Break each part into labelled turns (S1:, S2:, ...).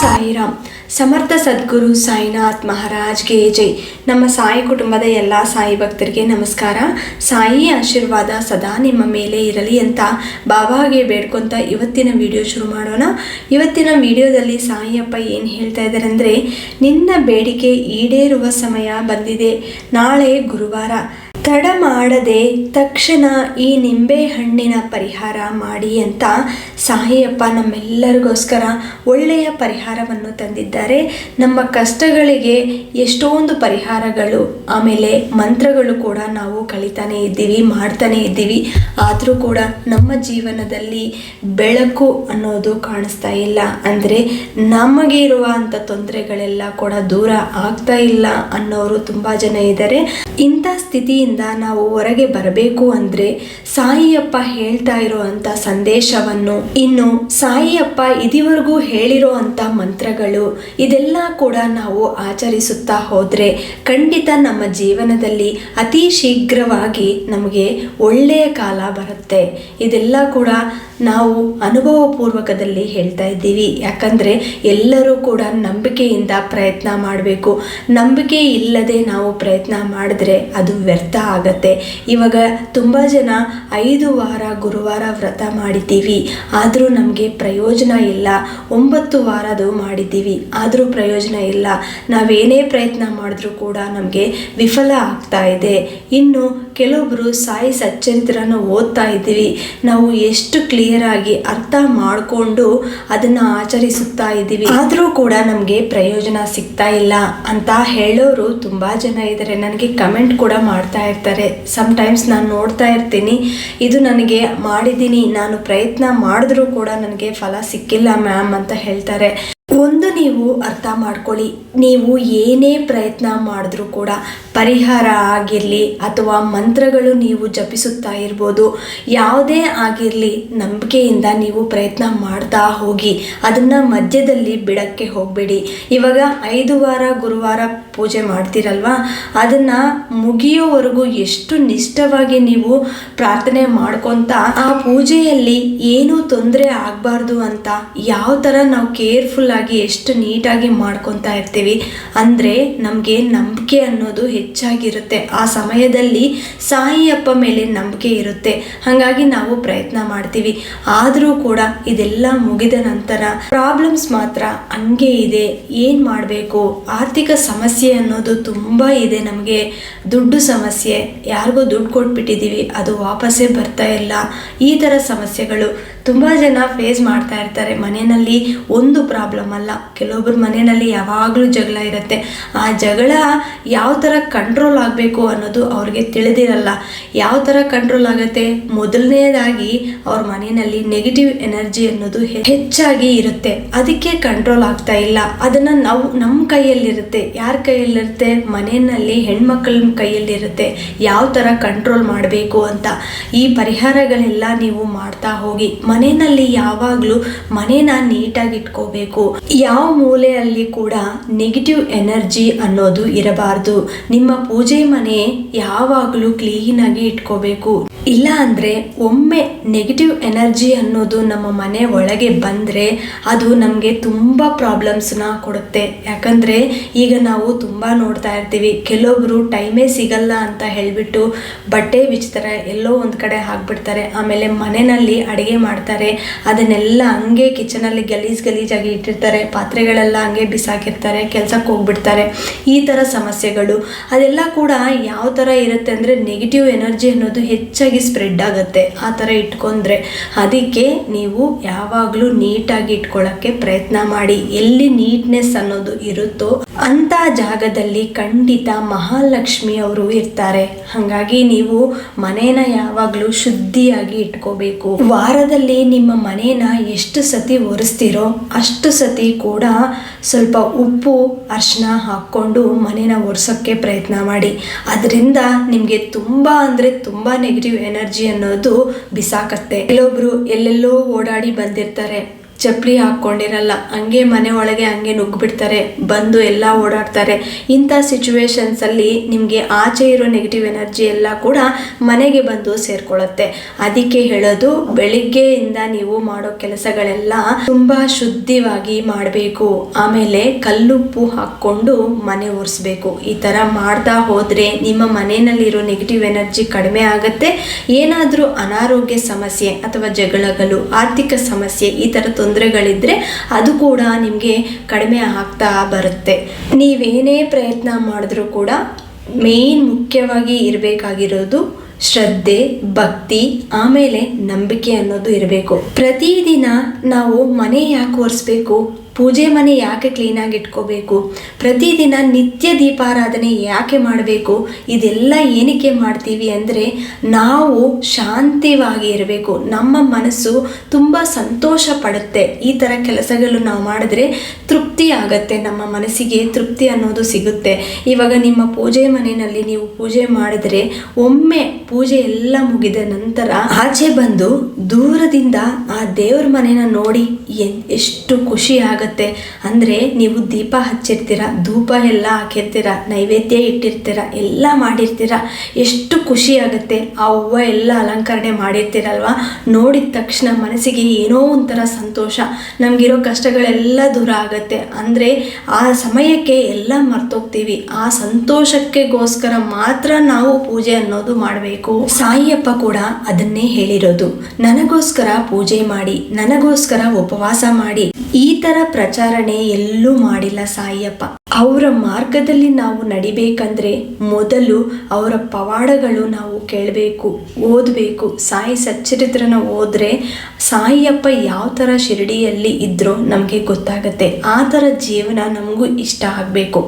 S1: ಸಾಯಿರಾಮ್. ಸಮರ್ಥ ಸದ್ಗುರು ಸಾಯಿನಾಥ್ ಮಹಾರಾಜ್ಗೆ ಜೈ. ನಮ್ಮ ಸಾಯಿ ಕುಟುಂಬದ ಎಲ್ಲ ಸಾಯಿ ಭಕ್ತರಿಗೆ ನಮಸ್ಕಾರ. ಸಾಯಿ ಆಶೀರ್ವಾದ ಸದಾ ನಿಮ್ಮ ಮೇಲೆ ಇರಲಿ ಅಂತ ಬಾಬಾಗೆ ಬೇಡ್ಕೊಂತ ಇವತ್ತಿನ ವಿಡಿಯೋ ಶುರು ಮಾಡೋಣ. ಇವತ್ತಿನ ವಿಡಿಯೋದಲ್ಲಿ ಸಾಯಿಯಪ್ಪ ಏನು ಹೇಳ್ತಾ ಇದ್ದಾರೆ ಅಂದರೆ, ನಿನ್ನ ಬೇಡಿಕೆ ಈಡೇರುವ ಸಮಯ ಬಂದಿದೆ. ನಾಳೆ ಗುರುವಾರ. ತಡ ಮಾಡದೆ ತಕ್ಷಣ ಈ ನಿಂಬೆ ಹಣ್ಣಿನ ಪರಿಹಾರ ಮಾಡಿ ಅಂತ ಸಾಯಿಯಪ್ಪ ನಮ್ಮೆಲ್ಲರಿಗೋಸ್ಕರ ಒಳ್ಳೆಯ ಪರಿಹಾರವನ್ನು ತಂದಿದ್ದಾರೆ. ನಮ್ಮ ಕಷ್ಟಗಳಿಗೆ ಎಷ್ಟೊಂದು ಪರಿಹಾರಗಳು, ಆಮೇಲೆ ಮಂತ್ರಗಳು ಕೂಡ ನಾವು ಕಲಿತಾನೆ ಇದ್ದೀವಿ, ಮಾಡ್ತಾನೆ ಇದ್ದೀವಿ. ಆದರೂ ಕೂಡ ನಮ್ಮ ಜೀವನದಲ್ಲಿ ಬೆಳಕು ಅನ್ನೋದು ಕಾಣಿಸ್ತಾ ಇಲ್ಲ. ಅಂದರೆ ನಮಗೆ ಇರುವಂಥ ತೊಂದರೆಗಳೆಲ್ಲ ಕೂಡ ದೂರ ಆಗ್ತಾ ಇಲ್ಲ ಅನ್ನೋರು ತುಂಬ ಜನ ಇದ್ದಾರೆ. ಇಂಥ ಸ್ಥಿತಿಯಿಂದ ನಾವು ಹೊರಗೆ ಬರಬೇಕು ಅಂದರೆ ಸಾಯಿಯಪ್ಪ ಹೇಳ್ತಾ ಇರುವಂಥ ಸಂದೇಶವನ್ನು. ಇನ್ನು ಸಾಯಿಯಪ್ಪ ಇದುವರೆಗೂ ಹೇಳಿರೋ ಅಂಥ ಮಂತ್ರಗಳು ಇದೆಲ್ಲ ಕೂಡ ನಾವು ಆಚರಿಸುತ್ತಾ ಹೋದರೆ ಖಂಡಿತ ನಮ್ಮ ಜೀವನದಲ್ಲಿ ಅತಿ ಶೀಘ್ರವಾಗಿ ನಮಗೆ ಒಳ್ಳೆಯ ಕಾಲ ಬರುತ್ತೆ. ಇದೆಲ್ಲ ಕೂಡ ನಾವು ಅನುಭವಪೂರ್ವಕದಲ್ಲಿ ಹೇಳ್ತಾ ಇದ್ದೀವಿ. ಯಾಕಂದರೆ ಎಲ್ಲರೂ ಕೂಡ ನಂಬಿಕೆಯಿಂದ ಪ್ರಯತ್ನ ಮಾಡಬೇಕು. ನಂಬಿಕೆ ಇಲ್ಲದೆ ನಾವು ಪ್ರಯತ್ನ ಮಾಡಿದ್ರೆ ಅದು ವ್ಯರ್ಥ ಆಗತ್ತೆ. ಇವಾಗ ತುಂಬ ಜನ ಐದು ವಾರ ಗುರುವಾರ ವ್ರತ ಮಾಡಿದ್ದೀವಿ. ಆದರೂ ನಮಗೆ ಪ್ರಯೋಜನ ಇಲ್ಲ. ಒಂಬತ್ತು ವಾರದು ಮಾಡಿದ್ದೀವಿ. ಆದರೂ ಪ್ರಯೋಜನ ಇಲ್ಲ. ನಾವೇನೇ ಪ್ರಯತ್ನ ಮಾಡಿದ್ರೂ ಕೂಡ ನಮಗೆ ವಿಫಲ ಆಗ್ತಾ ಇದೆ. ಇನ್ನು ಕೆಲವೊಬ್ಬರು ಸಾಯಿ ಸಚ್ಚರಿತ್ರನ ಓದ್ತಾ ಇದ್ದೀವಿ. ನಾವು ಎಷ್ಟು ಕ್ಲಿಯರ್ ಆಗಿ ಅರ್ಥ ಮಾಡಿಕೊಂಡು ಅದನ್ನು ಆಚರಿಸುತ್ತಾ ಇದ್ದೀವಿ. ಆದರೂ ಕೂಡ ನಮಗೆ ಪ್ರಯೋಜನ ಸಿಗ್ತಾ ಇಲ್ಲ ಅಂತ ಹೇಳೋರು ತುಂಬ ಜನ ಇದ್ದಾರೆ. ನನಗೆ ಕಮೆಂಟ್ ಕೂಡ ಮಾಡ್ತಾ ಇರ್ತಾರೆ. ಸಮ್ಟೈಮ್ಸ್ ನಾನು ನೋಡ್ತಾ ಇರ್ತೀನಿ. ಇದು ನನಗೆ ಮಾಡಿದ್ದೀನಿ. ನಾನು ಪ್ರಯತ್ನ ಮಾಡಿದ್ರೂ ಕೂಡ ನನಗೆ ಫಲ ಸಿಕ್ಕಿಲ್ಲ ಮ್ಯಾಮ್ ಅಂತ ಹೇಳ್ತಾರೆ. ಒಂದು ನೀವು ಅರ್ಥ ಮಾಡ್ಕೊಳ್ಳಿ. ನೀವು ಏನೇ ಪ್ರಯತ್ನ ಮಾಡಿದ್ರೂ ಕೂಡ ಪರಿಹಾರ ಆಗಿರಲಿ ಅಥವಾ ಮಂತ್ರಗಳು ನೀವು ಜಪಿಸುತ್ತಾ ಇರ್ಬೋದು, ಯಾವುದೇ ಆಗಿರಲಿ ನಂಬಿಕೆಯಿಂದ ನೀವು ಪ್ರಯತ್ನ ಮಾಡ್ತಾ ಹೋಗಿ, ಅದನ್ನು ಮಧ್ಯದಲ್ಲಿ ಬಿಡಕ್ಕೆ ಹೋಗಬೇಡಿ. ಇವಾಗ ಐದು ವಾರ, ಗುರುವಾರ ಪೂಜೆ ಮಾಡ್ತೀರಲ್ವಾ? ಅದನ್ನು ಮುಗಿಯೋವರೆಗೂ ಎಷ್ಟು ನಿಷ್ಠವಾಗಿ ನೀವು ಪ್ರಾರ್ಥನೆ ಮಾಡ್ಕೊತ ಆ ಪೂಜೆಯಲ್ಲಿ ಏನೂ ತೊಂದರೆ ಆಗಬಾರ್ದು ಅಂತ ಯಾವ ಥರ ನಾವು ಕೇರ್ಫುಲ್ ಆಗಿ ಎಷ್ಟು ನೀಟಾಗಿ ಮಾಡ್ಕೊತಾ ಇರ್ತೀವಿ ಅಂದರೆ ನಮಗೆ ನಂಬಿಕೆ ಅನ್ನೋದು ಹೆಚ್ಚಾಗಿರುತ್ತೆ. ಆ ಸಮಯದಲ್ಲಿ ಸಾಯಿಯಪ್ಪ ಮೇಲೆ ನಂಬಿಕೆ ಇರುತ್ತೆ. ಹಾಗಾಗಿ ನಾವು ಪ್ರಯತ್ನ ಮಾಡ್ತೀವಿ. ಆದರೂ ಕೂಡ ಇದೆಲ್ಲ ಮುಗಿದ ನಂತರ ಪ್ರಾಬ್ಲಮ್ಸ್ ಮಾತ್ರ ಹಂಗೆ ಇದೆ, ಏನು ಮಾಡಬೇಕು? ಆರ್ಥಿಕ ಸಮಸ್ಯೆ ಅನ್ನೋದು ತುಂಬ ಇದೆ ನಮಗೆ. ದುಡ್ಡು ಸಮಸ್ಯೆ. ಯಾರಿಗೋ ದುಡ್ಡು ಕೊಟ್ಬಿಟ್ಟಿದ್ದೀವಿ, ಅದು ವಾಪಸ್ಸೇ ಬರ್ತಾ ಇಲ್ಲ. ಈ ಥರ ಸಮಸ್ಯೆಗಳು. ತುಂಬ ಜನ ಫೇಸ್ ಮಾಡ್ತಾ ಇರ್ತಾರೆ. ಮನೆಯಲ್ಲಿ ಒಂದು ಪ್ರಾಬ್ಲಮ್ ಅಲ್ಲ. ಕೆಲವೊಬ್ಬರು ಮನೆಯಲ್ಲಿ ಯಾವಾಗಲೂ ಜಗಳ ಇರುತ್ತೆ. ಆ ಜಗಳ ಯಾವ ಥರ ಕಂಟ್ರೋಲ್ ಆಗಬೇಕು ಅನ್ನೋದು ಅವ್ರಿಗೆ ತಿಳಿದಿರಲ್ಲ. ಯಾವ ಥರ ಕಂಟ್ರೋಲ್ ಆಗುತ್ತೆ? ಮೊದಲನೇದಾಗಿ ಅವ್ರ ಮನೆಯಲ್ಲಿ ನೆಗೆಟಿವ್ ಎನರ್ಜಿ ಅನ್ನೋದು ಹೆಚ್ಚಾಗಿ ಇರುತ್ತೆ. ಅದಕ್ಕೆ ಕಂಟ್ರೋಲ್ ಆಗ್ತಾ ಇಲ್ಲ. ಅದನ್ನು ನಾವು ನಮ್ಮ ಕೈಯಲ್ಲಿರುತ್ತೆ. ಯಾರ ಕೈಯಲ್ಲಿರುತ್ತೆ? ಮನೆಯಲ್ಲಿ ಹೆಣ್ಮಕ್ಳ ಕೈಯಲ್ಲಿರುತ್ತೆ. ಯಾವ ಥರ ಕಂಟ್ರೋಲ್ ಮಾಡಬೇಕು ಅಂತ. ಈ ಪರಿಹಾರಗಳೆಲ್ಲ ನೀವು ಮಾಡ್ತಾ ಹೋಗಿ. ಮನೆಯಲ್ಲಿ ಯಾವಾಗಲೂ ಮನೇನ ನೀಟಾಗಿ ಇಟ್ಕೋಬೇಕು ಯಾವ ಮೂಲೆಯಲ್ಲಿ ಕೂಡ ನೆಗೆಟಿವ್ ಎನರ್ಜಿ ಅನ್ನೋದು ಇರಬಾರ್ದು. ನಿಮ್ಮ ಪೂಜೆ ಮನೆ ಯಾವಾಗಲೂ ಕ್ಲೀನಾಗಿ ಇಟ್ಕೋಬೇಕು. ಇಲ್ಲ ಅಂದರೆ ಒಮ್ಮೆ ನೆಗೆಟಿವ್ ಎನರ್ಜಿ ಅನ್ನೋದು ನಮ್ಮ ಮನೆ ಒಳಗೆ ಬಂದರೆ ಅದು ನಮಗೆ ತುಂಬ ಪ್ರಾಬ್ಲಮ್ಸ್ನ ಕೊಡುತ್ತೆ. ಯಾಕಂದರೆ ಈಗ ನಾವು ತುಂಬ ನೋಡ್ತಾ ಇರ್ತೀವಿ ಕೆಲವೊಬ್ಬರು ಟೈಮೇ ಸಿಗಲ್ಲ ಅಂತ ಹೇಳಿಬಿಟ್ಟು ಬಟ್ಟೆ ಬಿಚ್ತಾರೆ ಎಲ್ಲೋ ಒಂದು ಕಡೆ ಹಾಕ್ಬಿಡ್ತಾರೆ. ಆಮೇಲೆ ಮನೆಯಲ್ಲಿ ಅಡುಗೆ ಮಾಡ್ತಾರೆ ಅದನ್ನೆಲ್ಲ ಹಂಗೆ ಕಿಚನಲ್ಲಿ ಗಲೀಜ್ ಗಲೀಜಾಗಿ ಇಟ್ಟಿರ್ತಾರೆ. ಪಾತ್ರೆಗಳೆಲ್ಲ ಹಂಗೆ ಬಿಸಾಕಿರ್ತಾರೆ ಕೆಲಸಕ್ಕೆ ಹೋಗ್ಬಿಡ್ತಾರೆ. ಈ ಥರ ಸಮಸ್ಯೆಗಳು. ಅದೆಲ್ಲ ಕೂಡ ಯಾವ ಥರ ಇರುತ್ತೆ ಅಂದರೆ ನೆಗೆಟಿವ್ ಎನರ್ಜಿ ಅನ್ನೋದು ಹೆಚ್ಚಾಗಿ ಸ್ಪ್ರೆಡ್ ಆಗುತ್ತೆ. ಆ ಥರ ಇಟ್ಕೊಂಡ್ರೆ. ಅದಕ್ಕೆ ನೀವು ಯಾವಾಗಲೂ ನೀಟಾಗಿ ಇಟ್ಕೊಳ್ಳೋಕ್ಕೆ ಪ್ರಯತ್ನ ಮಾಡಿ. ಎಲ್ಲಿ ನೀಟ್ನೆಸ್ ಅನ್ನೋದು ಇರುತ್ತೋ ಅಂಥ ಜಾಗದಲ್ಲಿ ಖಂಡಿತ ಮಹಾಲಕ್ಷ್ಮಿ ಅವರು ಇರ್ತಾರೆ. ಹಾಗಾಗಿ ನೀವು ಮನೇನ ಯಾವಾಗಲೂ ಶುದ್ಧಿಯಾಗಿ ಇಟ್ಕೋಬೇಕು. ವಾರದಲ್ಲಿ ನಿಮ್ಮ ಮನೇನ ಎಷ್ಟು ಸತಿ ಒರೆಸ್ತೀರೋ ಅಷ್ಟು ಸತಿ ಕೂಡ ಸ್ವಲ್ಪ ಉಪ್ಪು ಅರ್ಶನ ಹಾಕ್ಕೊಂಡು ಮನೇನ ಒರೆಸೋಕ್ಕೆ ಪ್ರಯತ್ನ ಮಾಡಿ. ಅದರಿಂದ ನಿಮಗೆ ತುಂಬ ಅಂದರೆ ತುಂಬ ನೆಗೆಟಿವ್ ಎನರ್ಜಿ ಅನ್ನೋದು ಬಿಸಾಕತ್ತೆ. ಕೆಲವೊಬ್ಬರು ಎಲ್ಲೆಲ್ಲೋ ಓಡಾಡಿ ಬಂದಿರ್ತಾರೆ. ಚಪ್ಪಲಿ ಹಾಕ್ಕೊಂಡಿರಲ್ಲ. ಹಂಗೆ ಮನೆ ಒಳಗೆ ಹಂಗೆ ನುಗ್ಗಿಬಿಡ್ತಾರೆ ಬಂದು ಎಲ್ಲ ಓಡಾಡ್ತಾರೆ. ಇಂಥ ಸಿಚುವೇಶನ್ಸಲ್ಲಿ ನಿಮಗೆ ಆಚೆ ಇರೋ ನೆಗೆಟಿವ್ ಎನರ್ಜಿ ಎಲ್ಲ ಕೂಡ ಮನೆಗೆ ಬಂದು ಸೇರ್ಕೊಳ್ಳುತ್ತೆ. ಅದಕ್ಕೆ ಹೇಳೋದು, ಬೆಳಿಗ್ಗೆಯಿಂದ ನೀವು ಮಾಡೋ ಕೆಲಸಗಳೆಲ್ಲ ತುಂಬ ಶುದ್ಧಿವಾಗಿ ಮಾಡಬೇಕು. ಆಮೇಲೆ ಕಲ್ಲುಪ್ಪು ಹಾಕ್ಕೊಂಡು ಮನೆ ಒರೆಸ್ಬೇಕು. ಈ ಥರ ಮಾಡ್ತಾ ಹೋದರೆ ನಿಮ್ಮ ಮನೆಯಲ್ಲಿರೋ ನೆಗೆಟಿವ್ ಎನರ್ಜಿ ಕಡಿಮೆ ಆಗುತ್ತೆ. ಏನಾದರೂ ಅನಾರೋಗ್ಯ ಸಮಸ್ಯೆ ಅಥವಾ ಜಗಳಗಳು ಆರ್ಥಿಕ ಸಮಸ್ಯೆ ಈ ಥರ ತೊಂದರೆಗಳಿದ್ರೆ ಅದು ಕೂಡ ನಿಮಗೆ ಕಡಿಮೆ ಆಗ್ತಾ ಬರುತ್ತೆ. ನೀವೇನೇ ಪ್ರಯತ್ನ ಮಾಡಿದ್ರೂ ಕೂಡ ಮೇನ್ ಮುಖ್ಯವಾಗಿ ಇರಬೇಕಾಗಿರೋದು ಶ್ರದ್ಧೆ, ಭಕ್ತಿ, ಆಮೇಲೆ ನಂಬಿಕೆ ಅನ್ನೋದು ಇರಬೇಕು. ಪ್ರತಿದಿನ ನಾವು ಮನೆ ಯಾಕೆ ಒರೆಸ್ಬೇಕು? ಪೂಜೆ ಮನೆ ಯಾಕೆ ಕ್ಲೀನಾಗಿ ಇಟ್ಕೋಬೇಕು? ಪ್ರತಿದಿನ ನಿತ್ಯ ದೀಪಾರಾಧನೆ ಯಾಕೆ ಮಾಡಬೇಕು? ಇದೆಲ್ಲ ಏನಕ್ಕೆ ಮಾಡ್ತೀವಿ ಅಂದರೆ ನಾವು ಶಾಂತಿವಾಗಿ ಇರಬೇಕು. ನಮ್ಮ ಮನಸ್ಸು ತುಂಬ ಸಂತೋಷ ಪಡುತ್ತೆ. ಈ ಥರ ಕೆಲಸಗಳು ನಾವು ಮಾಡಿದ್ರೆ ತೃಪ್ತಿ ಆಗತ್ತೆ. ನಮ್ಮ ಮನಸ್ಸಿಗೆ ತೃಪ್ತಿ ಅನ್ನೋದು ಸಿಗುತ್ತೆ. ಇವಾಗ ನಿಮ್ಮ ಪೂಜೆ ಮನೆಯಲ್ಲಿ ನೀವು ಪೂಜೆ ಮಾಡಿದ್ರೆ ಒಮ್ಮೆ ಪೂಜೆ ಎಲ್ಲ ಮುಗಿದ ನಂತರ ಆಚೆ ಬಂದು ದೂರದಿಂದ ಆ ದೇವ್ರ ಮನೆನ ನೋಡಿ ಎಷ್ಟು ಖುಷಿ ಅಂದರೆ ನೀವು ದೀಪ ಹಚ್ಚಿರ್ತೀರ ಧೂಪ ಎಲ್ಲ ಹಾಕಿರ್ತೀರ, ನೈವೇದ್ಯ ಇಟ್ಟಿರ್ತೀರ, ಎಲ್ಲ ಮಾಡಿರ್ತೀರ, ಎಷ್ಟು ಖುಷಿ ಆಗುತ್ತೆ. ಆ ಹೂವ ಎಲ್ಲ ಅಲಂಕರಣೆ ಮಾಡಿರ್ತೀರಲ್ವ? ನೋಡಿದ ತಕ್ಷಣ ಮನಸ್ಸಿಗೆ ಏನೋ ಒಂಥರ ಸಂತೋಷ. ನಮಗಿರೋ ಕಷ್ಟಗಳೆಲ್ಲ ದೂರ ಆಗುತ್ತೆ. ಅಂದರೆ ಆ ಸಮಯಕ್ಕೆ ಎಲ್ಲ ಮರ್ತೋಗ್ತೀವಿ. ಆ ಸಂತೋಷಕ್ಕೆಗೋಸ್ಕರ ಮಾತ್ರ ನಾವು ಪೂಜೆ ಅನ್ನೋದು ಮಾಡಬೇಕು. ಸಾಯಿಯಪ್ಪ ಕೂಡ ಅದನ್ನೇ ಹೇಳಿರೋದು. ನನಗೋಸ್ಕರ ಪೂಜೆ ಮಾಡಿ, ನನಗೋಸ್ಕರ ಉಪವಾಸ ಮಾಡಿ, ಈ ತರ ಪ್ರಚಾರಣೆ ಎಲ್ಲೂ ಮಾಡಿಲ್ಲ ಸಾಯಿಯಪ್ಪ. ಅವರ ಮಾರ್ಗದಲ್ಲಿ ನಾವು ನಡಿಬೇಕಂದ್ರೆ ಮೊದಲು ಅವರ ಪವಾಡಗಳು ನಾವು ಕೇಳಬೇಕು, ಓದಬೇಕು. ಸಾಯಿ ಸಚ್ಚರಿತ್ರನ ಓದ್ರೆ ಸಾಯಿಯಪ್ಪ ಯಾವ ಥರ ಶಿರಡಿಯಲ್ಲಿ ಇದ್ರೋ ನಮಗೆ ಗೊತ್ತಾಗತ್ತೆ. ಆ ಥರ ಜೀವನ ನಮಗೂ ಇಷ್ಟ ಆಗಬೇಕು.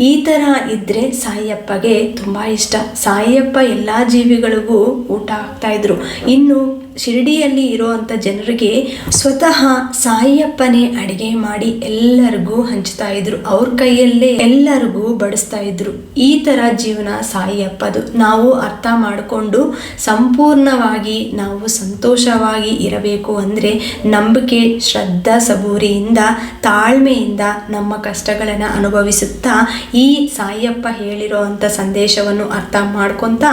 S1: ಈ ಥರ ಇದ್ದರೆ ಸಾಯಿಯಪ್ಪಗೆ ತುಂಬ ಇಷ್ಟ. ಸಾಯಿಯಪ್ಪ ಎಲ್ಲ ಜೀವಿಗಳಿಗೂ ಊಟ ಆಗ್ತಾ ಇದ್ರು. ಇನ್ನು ಶಿರಡಿಯಲ್ಲಿ ಇರುವಂಥ ಜನರಿಗೆ ಸ್ವತಃ ಸಾಯಿಯಪ್ಪನೇ ಅಡಿಗೆ ಮಾಡಿ ಎಲ್ಲರಿಗೂ ಹಂಚ್ತಾ ಇದ್ರು. ಅವ್ರ ಕೈಯಲ್ಲೇ ಎಲ್ಲರಿಗೂ ಬಡಿಸ್ತಾ ಇದ್ರು. ಈ ಥರ ಜೀವನ ಸಾಯಿಯಪ್ಪದು. ನಾವು ಅರ್ಥ ಮಾಡಿಕೊಂಡು ಸಂಪೂರ್ಣವಾಗಿ ನಾವು ಸಂತೋಷವಾಗಿ ಇರಬೇಕು ಅಂದರೆ ನಂಬಿಕೆ, ಶ್ರದ್ಧಾ ಸಬೂರಿಯಿಂದ, ತಾಳ್ಮೆಯಿಂದ ನಮ್ಮ ಕಷ್ಟಗಳನ್ನು ಅನುಭವಿಸುತ್ತಾ ಈ ಸಾಯಿಯಪ್ಪ ಹೇಳಿರೋ ಸಂದೇಶವನ್ನು ಅರ್ಥ ಮಾಡ್ಕೊತಾ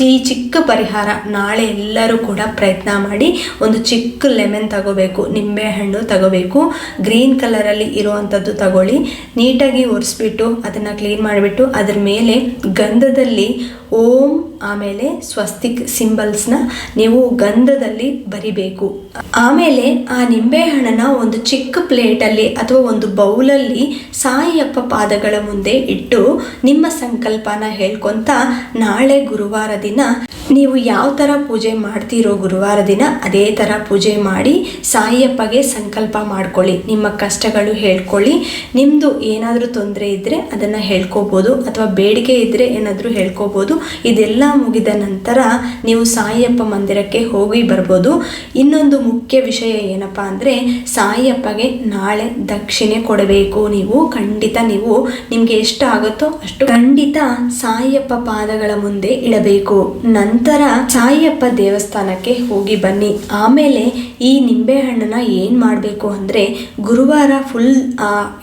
S1: ಈ ಚಿಕ್ಕ ಪರಿಹಾರ ನಾಳೆ ಎಲ್ಲರೂ ಕೂಡ ಪ್ರಯತ್ನ ಮಾಡಿ ಒಂದು ಚಿಕ್ಕ ಲೆಮನ್ ತಗೋಬೇಕು ನಿಂಬೆಹಣ್ಣು ತಗೋಬೇಕು. ಗ್ರೀನ್ ಕಲರಲ್ಲಿ ಇರುವಂಥದ್ದು ತಗೊಳ್ಳಿ. ನೀಟಾಗಿ ಒರೆಸ್ಬಿಟ್ಟು ಅದನ್ನು ಕ್ಲೀನ್ ಮಾಡಿಬಿಟ್ಟು ಅದ್ರ ಮೇಲೆ ಗಂಧದಲ್ಲಿ ಓಂ ಆಮೇಲೆ ಸ್ವಸ್ತಿಕ್ ಸಿಂಬಲ್ಸ್ನ ನೀವು ಗಂಧದಲ್ಲಿ ಬರಿಬೇಕು. ಆಮೇಲೆ ಆ ನಿಂಬೆಹಣ್ಣನ್ನ ಒಂದು ಚಿಕ್ಕ ಪ್ಲೇಟಲ್ಲಿ ಅಥವಾ ಒಂದು ಬೌಲಲ್ಲಿ ಸಾಯಿಯಪ್ಪ ಪಾದಗಳ ಮುಂದೆ ಇಟ್ಟು ನಿಮ್ಮ ಸಂಕಲ್ಪನ ಹೇಳ್ಕೊತ ನಾಳೆ ಗುರುವಾರ ದಿನ ನೀವು ಯಾವ ಥರ ಪೂಜೆ ಮಾಡ್ತೀರೋ ಗುರುವಾರ ದಿನ ಅದೇ ಥರ ಪೂಜೆ ಮಾಡಿ ಸಾಯಿಯಪ್ಪಗೆ ಸಂಕಲ್ಪ ಮಾಡ್ಕೊಳ್ಳಿ. ನಿಮ್ಮ ಕಷ್ಟಗಳು ಹೇಳ್ಕೊಳ್ಳಿ. ನಿಮ್ಮದು ಏನಾದರೂ ತೊಂದರೆ ಇದ್ದರೆ ಅದನ್ನು ಹೇಳ್ಕೋಬೋದು ಅಥವಾ ಬೇಡಿಕೆ ಇದ್ದರೆ ಏನಾದರೂ ಹೇಳ್ಕೋಬೋದು. ಇದೆಲ್ಲ ಮುಗಿದ ನಂತರ ನೀವು ಸಾಯಿಯಪ್ಪ ಮಂದಿರಕ್ಕೆ ಹೋಗಿ ಬರ್ಬೋದು. ಇನ್ನೊಂದು ಮುಖ್ಯ ವಿಷಯ ಏನಪ್ಪ ಅಂದರೆ ಸಾಯಿಯಪ್ಪಗೆ ನಾಳೆ ದಕ್ಷಿಣೆ ಕೊಡಬೇಕು ನೀವು. ಖಂಡಿತ ನೀವು ನಿಮಗೆ ಎಷ್ಟು ಆಗುತ್ತೋ ಅಷ್ಟು ಖಂಡಿತ ಸಾಯಿಯಪ್ಪ ಪಾದಗಳ ಮುಂದೆ ಇಡಬೇಕು. ನಂತರ ಸಾಯಿಯಪ್ಪ ದೇವಸ್ಥಾನಕ್ಕೆ ಹೋಗಿ ಬನ್ನಿ. ಆಮೇಲೆ ಈ ನಿಂಬೆಹಣ್ಣನ್ನ ಏನು ಮಾಡಬೇಕು ಅಂದರೆ ಗುರುವಾರ ಫುಲ್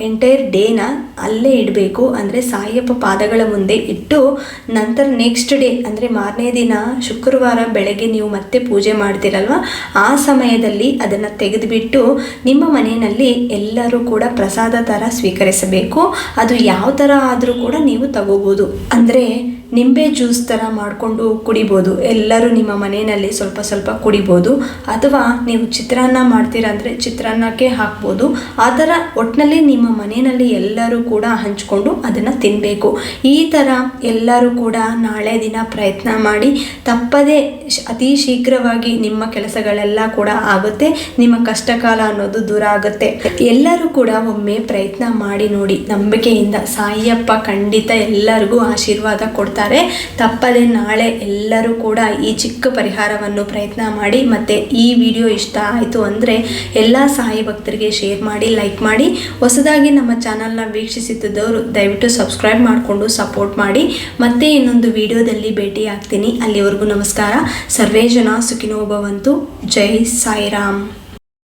S1: ಎಂಟೈರ್ ಡೇನ ಅಲ್ಲೇ ಇಡಬೇಕು. ಅಂದರೆ ಸಾಯಿಯಪ್ಪ ಪಾದಗಳ ಮುಂದೆ ಇಟ್ಟು ನಂತರ ನೆಕ್ಸ್ಟ್ ಡೇ ಅಂದರೆ ಮಾರನೇ ದಿನ ಶುಕ್ರವಾರ ಬೆಳಗ್ಗೆ ನೀವು ಮತ್ತೆ ಪೂಜೆ ಮಾಡ್ತೀರಲ್ವ? ಆ ಸಮಯದಲ್ಲಿ ಅದನ್ನು ತೆಗೆದುಬಿಟ್ಟು ನಿಮ್ಮ ಮನೆಯಲ್ಲಿ ಎಲ್ಲರೂ ಕೂಡ ಪ್ರಸಾದ ಥರ ಸ್ವೀಕರಿಸಬೇಕು. ಅದು ಯಾವ ಥರ ಆದರೂ ಕೂಡ ನೀವು ತಗೋಬೋದು. ಅಂದರೆ ನಿಂಬೆ ಜ್ಯೂಸ್ ಥರ ಮಾಡಿಕೊಂಡು ಕುಡಿಬೋದು. ಎಲ್ಲರೂ ನಿಮ್ಮ ಮನೆಯಲ್ಲಿ ಸ್ವಲ್ಪ ಸ್ವಲ್ಪ ಕುಡಿಬೋದು. ಅಥವಾ ನೀವು ಚಿತ್ರಾನ್ನ ಮಾಡ್ತೀರಾ ಅಂದರೆ ಚಿತ್ರಾನ್ನಕ್ಕೆ ಹಾಕ್ಬೋದು. ಆ ಥರ ಒಟ್ಟಿನಲ್ಲಿ ನಿಮ್ಮ ಮನೆಯಲ್ಲಿ ಎಲ್ಲರೂ ಕೂಡ ಹಂಚ್ಕೊಂಡು ಅದನ್ನು ತಿನ್ನಬೇಕು ಈ ಥರ ಎಲ್ಲರೂ ಕೂಡ ನಾಳೆ ದಿನ ಪ್ರಯತ್ನ ಮಾಡಿ ತಪ್ಪದೇ ಅತಿ ಶೀಘ್ರವಾಗಿ ನಿಮ್ಮ ಕೆಲಸಗಳೆಲ್ಲ ಕೂಡ ಆಗುತ್ತೆ. ನಿಮ್ಮ ಕಷ್ಟಕಾಲ ಅನ್ನೋದು ದೂರ ಆಗುತ್ತೆ. ಎಲ್ಲರೂ ಕೂಡ ಒಮ್ಮೆ ಪ್ರಯತ್ನ ಮಾಡಿ ನೋಡಿ. ನಂಬಿಕೆಯಿಂದ ಸಾಯಿಯಪ್ಪ ಖಂಡಿತ ಎಲ್ಲರಿಗೂ ಆಶೀರ್ವಾದ ಕೊಡ್ತಾರೆ. ತಪ್ಪದೆ ನಾಳೆ ಎಲ್ಲರೂ ಕೂಡ ಈ ಚಿಕ್ಕ ಪರಿಹಾರವನ್ನು ಪ್ರಯತ್ನ ಮಾಡಿ ಮತ್ತು ಈ ವಿಡಿಯೋ ಇಷ್ಟ ಆಯಿತು ಅಂದರೆ ಎಲ್ಲ ಸಾಯಿ ಭಕ್ತರಿಗೆ ಶೇರ್ ಮಾಡಿ ಲೈಕ್ ಮಾಡಿ. ಹೊಸದಾಗಿ ನಮ್ಮ ಚಾನಲ್ನ ವೀಕ್ಷಿಸುತ್ತಿದ್ದವರು ದಯವಿಟ್ಟು ಸಬ್ಸ್ಕ್ರೈಬ್ ಮಾಡಿಕೊಂಡು ಸಪೋರ್ಟ್ ಮಾಡಿ. ಮತ್ತೆ ಇನ್ನೊಂದು ವಿಡಿಯೋದಲ್ಲಿ ಭೇಟಿ ಆಗ್ತೀನಿ ಅಲ್ಲಿವರೆಗೂ ನಮಸ್ಕಾರ. ಸರ್ವೇ ಜನ ಸುಖಿನೋ ಭವಂತು ಜೈ ಸಾಯಿರಾಮ್.